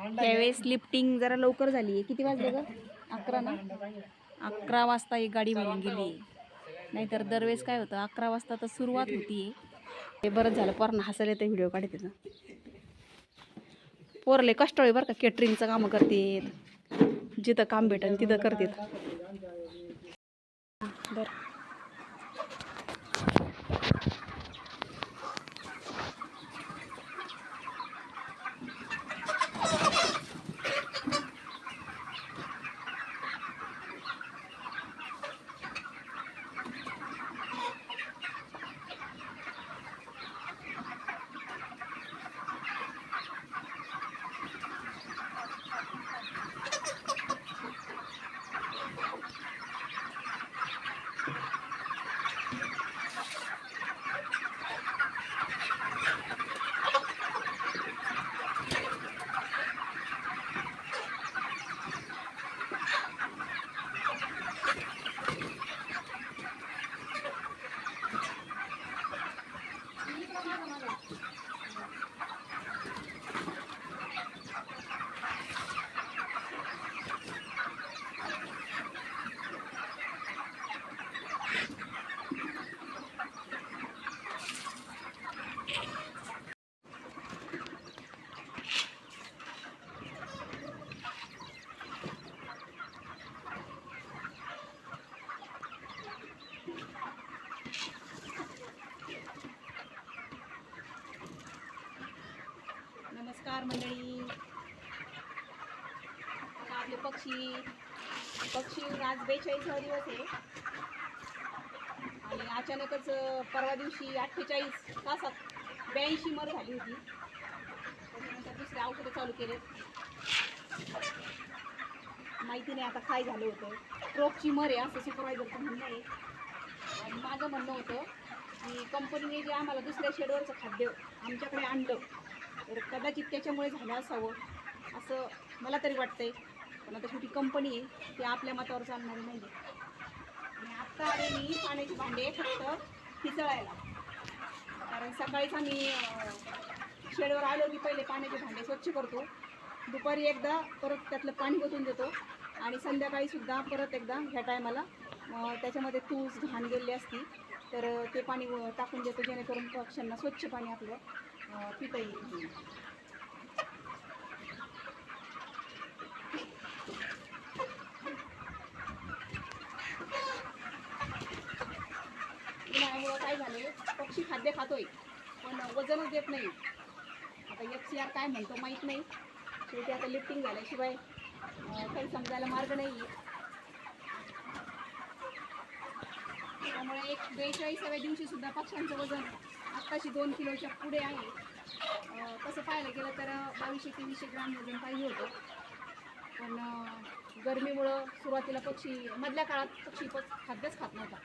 त्यावेळेस लिफ्टिंग जरा लवकर झाली. आहे किती वाजले ग? अकरा ना? अकरा वाजता एक गाडी म्हणून गेली. नाहीतर दरवेळेस काय होतं अकरा वाजता तर सुरुवात होती. हे बरंच झालं पोरांना हसायला ते व्हिडिओ काढते ना पोरले कष्टाळे बरं का केटरिंगचं कामं करतेत. जिथं काम भेटेल तिथं करतेत. बरं. नमस्कार मंडळी. आपले पक्षी पक्षी आज बेचाळीसावा दिवस आहे. आणि अचानकच परवा दिवशी अठ्ठेचाळीस तासात ब्याऐंशी मर झाली होती. त्याच्यानंतर दुसरे औषधं चालू केले माहिती नाही आता काय झालं होतं. ट्रोकची मर आहे असं सुपरवायझरचं म्हणणं आहे. आणि माझं म्हणणं होतं की कंपनीने जे आम्हाला दुसऱ्या शेडवरचं खाद्य आमच्याकडे आणलं तर कदाचित त्याच्यामुळे झालं असावं. असं मला तरी वाटतंय. पण आता छोटी कंपनी आहे. ती आपल्या मतावर चालणारी नाही आणि आत्ता आले मी पाण्याचे भांडे फक्त खिचळायला कारण सकाळीच आम्ही शेडवर आलो की पहिले पाण्याचे भांडे स्वच्छ करतो. दुपारी एकदा परत त्यातलं पाणी ओतून देतो. आणि संध्याकाळीसुद्धा परत एकदा ह्या टायमाला त्याच्यामध्ये तूस घाण गेलेली असती. तर ते पाणी टाकून देतो जेणेकरून पक्ष्यांना स्वच्छ पाणी आपलं पिता येईल उन्हाळ्यामुळं काय झालंय पक्षी खाद्य खातोय पण वजनच देत नाही. आता एफ सी आर काय म्हणतो माहीत नाही. शेवटी आता लिफ्टिंग झाल्याशिवाय काही समजायला मार्ग नाही. त्यामुळे एक बेचाळीसाव्या दिवशी सुद्धा पक्ष्यांचं वजन आत्ताशी दोन किलोच्या पुढे आहे. तसं पाहायला गेलं तर बावीसशे तेवीसशे ग्राम वजन पाहिजे होतं. पण गरमीमुळं सुरुवातीला पक्षी मधल्या काळात पक्षी प- खाद्यच खात नव्हता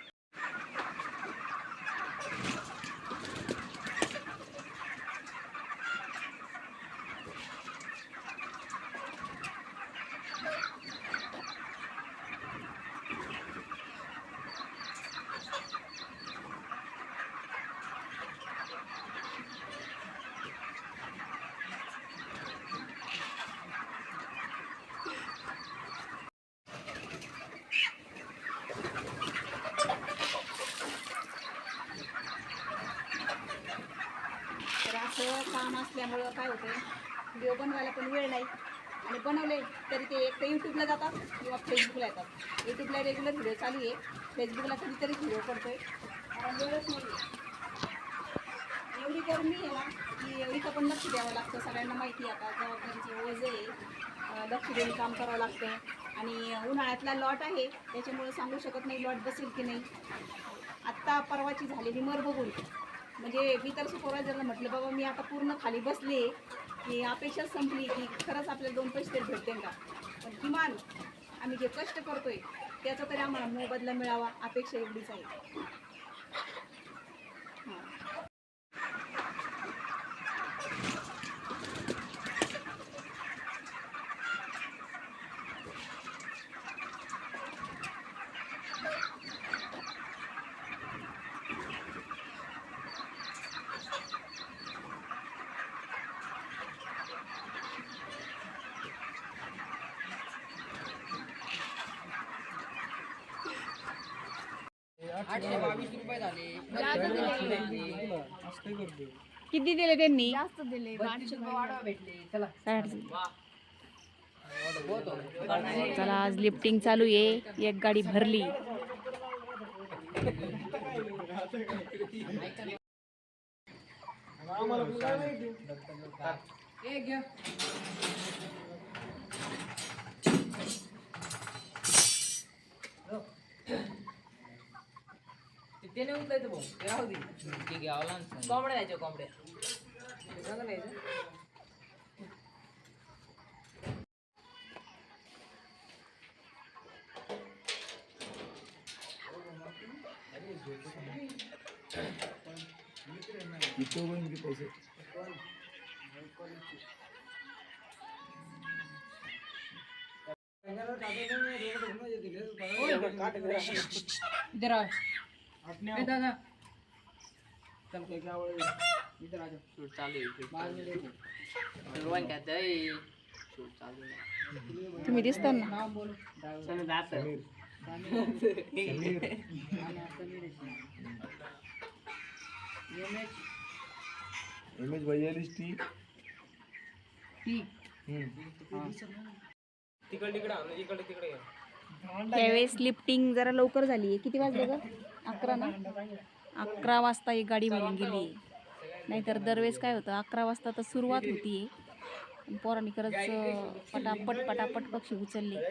तर असं काम असल्यामुळं काय होतं व्हिडिओ बनवायला पण वेळ नाही. आणि बनवले तरी ते एक तर यूट्यूबला जातात किंवा फेसबुकला येतात. यूट्यूबला रेग्युलर व्हिडिओ चालू आहे. फेसबुकला कधीतरी व्हिडिओ आहे कारण वेळच नाही एवढी गरमी आहे ना की एवढीचं पण लक्ष द्यावं लागतं. सगळ्यांना माहिती आहे आता जबाबदारीचे ओझे आहे. लक्ष देऊन काम करावं लागतं आणि उन्हाळ्यातला लॉट आहे. त्याच्यामुळे सांगू शकत नाही लॉट बसेल की नाही. आत्ता परवाची झालेली मर बघून म्हणजे मी तर सुपरवायझरला म्हटलं बाबा मी आता पूर्ण खाली बसले की अपेक्षाच संपली की खरंच आपल्याला दोन पैसे तरी भेटतील का? पण किमान आम्ही जे कष्ट करतोय त्याचा तरी आम्हाला मोबदला मिळावा अपेक्षा एवढीच आहे. आठशे बावीस रुपये झाले. किती दिले त्यांनी? जास्त दिले. बत्तीस रुपये वाढवा भेटले. चला. चला आज लिफ्टिंग चालू आहे. एक गाडी भरली. ए ते नाही उठता येतं भाऊ ते राहू दे. ते घ्यावं कोंबड्या द्यायच्या कोंबड्या. आहे इधर आ. ए दादा. चल काय क्या इधर आ जा शूट चालू आहे बाद में देखो भगवान कहता शूट चालू तुम्ही दिसता ना. नाम बोलो. चल जात एम एच. बयालीस टी त्यावेळेस लिफ्टिंग जरा लवकर झाली किती वाजले ग? अकरा ना? अकरा वाजता एक गाडी भरून गेली. नाहीतर दरवेळेस काय होतं अकरा वाजता तर सुरुवात होती. पोरांनी खरंच पटापट पटापट पक्षी उचलले.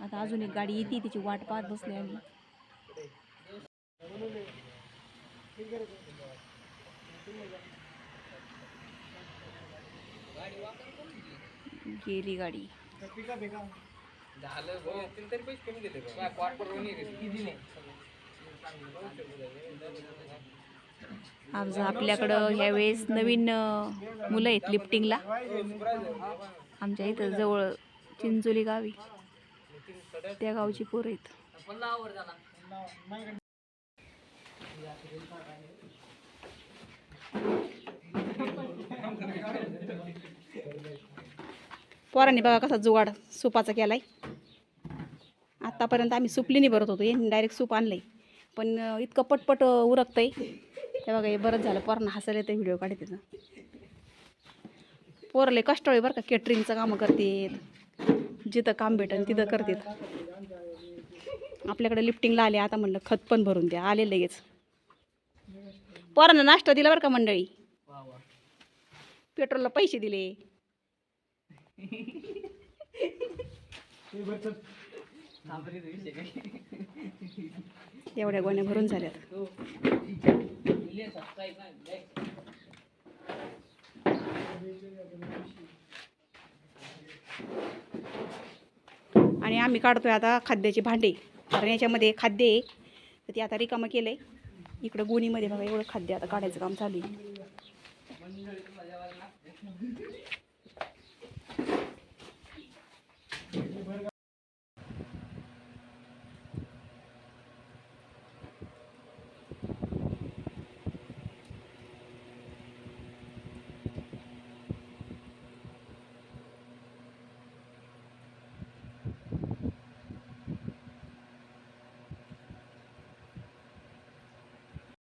आता अजून एक गाडी येते तिची वाट पाहत बसली आम्ही. गेली गाडी. झालं भाऊ तीन तरी पैसे कमी दिले काय क्वार्टर रोनी किती नाही आज आपल्याकडं ह्यावेळेस नवीन मुलं आहेत लिफ्टिंगला आमच्या इथं जवळ चिंचोली गावी. त्या गावची पोरं आहेत. लावर झाला पोरांनी बघा कसा जुगाड सुपाचा केलाय. आत्तापर्यंत आम्ही सुपलीने भरत होतो यांनी डायरेक्ट सूप आणलंय. पण अं, इतकं पटपट अं, उरकतंय. ते बघा हे बरंच झालं. पोरांना हसायला येतं व्हिडिओ काढते तिथं पोरले कष्टाळी बरं का केटरिंगचं कामं करतात. जिथं काम भेटेल तिथं करतात. आपल्याकडे लिफ्टिंगला आले आता म्हणलं खत पण भरून द्या. आले लगेच. पोरांना नाश्ता दिला बरं का मंडळी? पेट्रोलला पैसे दिले. एवढ्या गोण्या भरून झाल्यात. आणि आम्ही काढतोय आता खाद्याचे भांडे. कारण याच्यामध्ये खाद्य आहे. तर ते आता रिकामं केलं आहे इकडं गोणीमध्ये बघा एवढं खाद्य आता काढायचं काम चालू आहे.